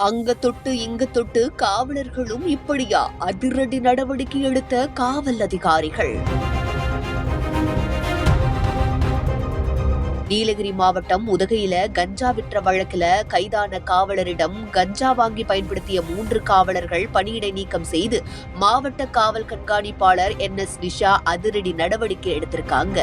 அங்க தொட்டு இங்கு தொட்டு காவலர்களும் இப்படியா அதிரடி நடவடிக்கை எடுத்த காவல் அதிகாரிகள்? நீலகிரி மாவட்டம் உதகையில கஞ்சா விற்ற வழக்கில் கைதான காவலரிடம் கஞ்சா வாங்கி பயன்படுத்திய மூன்று காவலர்கள் பணியிடை நீக்கம் செய்து மாவட்ட காவல் கண்காணிப்பாளர் என் எஸ் நிஷா அதிரடி நடவடிக்கை எடுத்திருக்காங்க.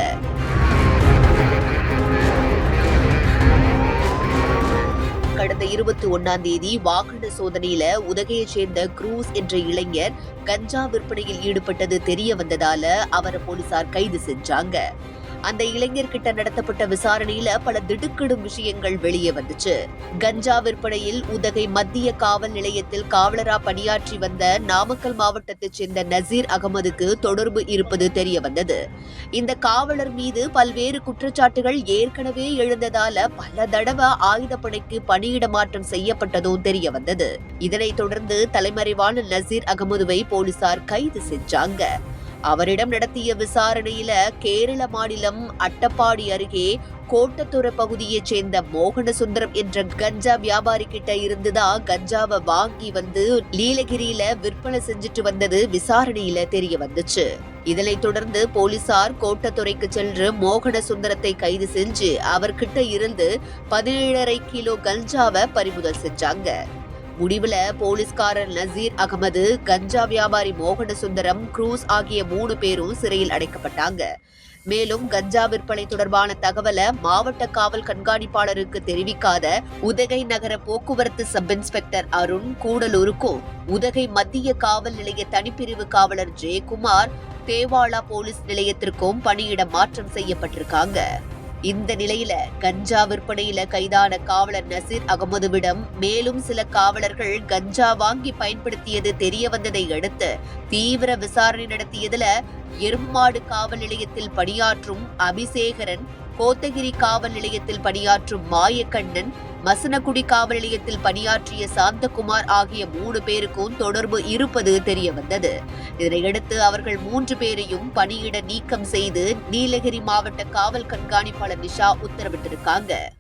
கடந்த இருபத்தி ஒன்னாம் தேதி வாகன சோதனையில உதகையைச் சேர்ந்த குரூஸ் என்ற இளைஞர் கஞ்சா விற்பனையில் ஈடுபட்டது தெரிய வந்ததால அவரை போலீசார் கைது செஞ்சாங்க. அந்த இளைஞர்கிட்ட நடத்தப்பட்ட விசாரணையில பல திடுக்கிடும் விஷயங்கள் வெளியே வந்துச்சு. கஞ்சா விற்பனையில் உதகை மத்திய காவல் நிலையத்தில் காவலரா பணியாற்றி வந்த நாமக்கல் மாவட்டத்தைச் சேர்ந்த நசீர் அகமதுக்கு தொடர்பு இருப்பது தெரிய வந்தது இந்த காவலர் மீது பல்வேறு குற்றச்சாட்டுகள் ஏற்கனவே எழுந்ததால பல தடவை ஆயுதப்படைக்கு பணியிட மாற்றம் செய்யப்பட்டதும் தெரிய வந்தது இதனைத் தொடர்ந்து தலைமறைவான நசீர் அகமதுவை போலீசார் கைது செஞ்சாங்க. அவரிடம் நடத்திய விசாரணையில கேரள மாநிலம் அட்டப்பாடி அருகே கோட்டத்துறை பகுதியைச் சேர்ந்த மோகனசுந்தரம் என்ற கஞ்சா வியாபாரி கிட்ட இருந்துதான் கஞ்சாவை வாங்கி வந்து நீலகிரியில விற்பனை செஞ்சுட்டு வந்தது விசாரணையில தெரிய வந்துச்சு. இதனைத் தொடர்ந்து போலீசார் கோட்டத்துறைக்கு சென்று மோகன சுந்தரத்தை கைது செஞ்சு அவர்கிட்ட இருந்து பதினேழரை கிலோ கஞ்சாவை பறிமுதல் செஞ்சாங்க. முடிவுல போலீஸ்காரர் நசீர் அகமது கஞ்சா வியாபாரி மோகன சுந்தரம் குரூஸ் ஆகிய மூணு பேரும் சிறையில் அடைக்கப்பட்டாங்க. மேலும் கஞ்சா விற்பனை தொடர்பான தகவலை மாவட்ட காவல் கண்காணிப்பாளருக்கு தெரிவிக்காத உதகை நகர போக்குவரத்து சப் இன்ஸ்பெக்டர் அருண் கூடலூருக்கும் உதகை மத்திய காவல் நிலைய தனிப்பிரிவு காவலர் ஜெயக்குமார் தேவாலா போலீஸ் நிலையத்திற்கும் பணியிட மாற்றம் செய்யப்பட்டிருக்காங்க. இந்த நிலையில கஞ்சா விற்பனையில கைதான காவலர் நசீர் அகமதுவிடம் மேலும் சில காவலர்கள் கஞ்சா வாங்கி பயன்படுத்தியது தெரிய வந்ததை அடுத்து தீவிர விசாரணை நடத்தியதுல எருமாடு காவல் நிலையத்தில் பணியாற்றும் அபிசேகரன் கோத்தகிரி காவல் நிலையத்தில் பணியாற்றும் மாயக்கண்ணன் மசனகுடி காவல் நிலையத்தில் பணியாற்றிய சாந்தகுமார் ஆகிய மூணு பேருக்கும் தொடர்பு இருப்பது தெரியவந்தது. இதனையடுத்து அவர்கள் மூன்று பேரையும் பணியிட நீக்கம் செய்து நீலகிரி மாவட்ட காவல் கண்காணிப்பாளர் நிஷா உத்தரவிட்டிருக்காங்க.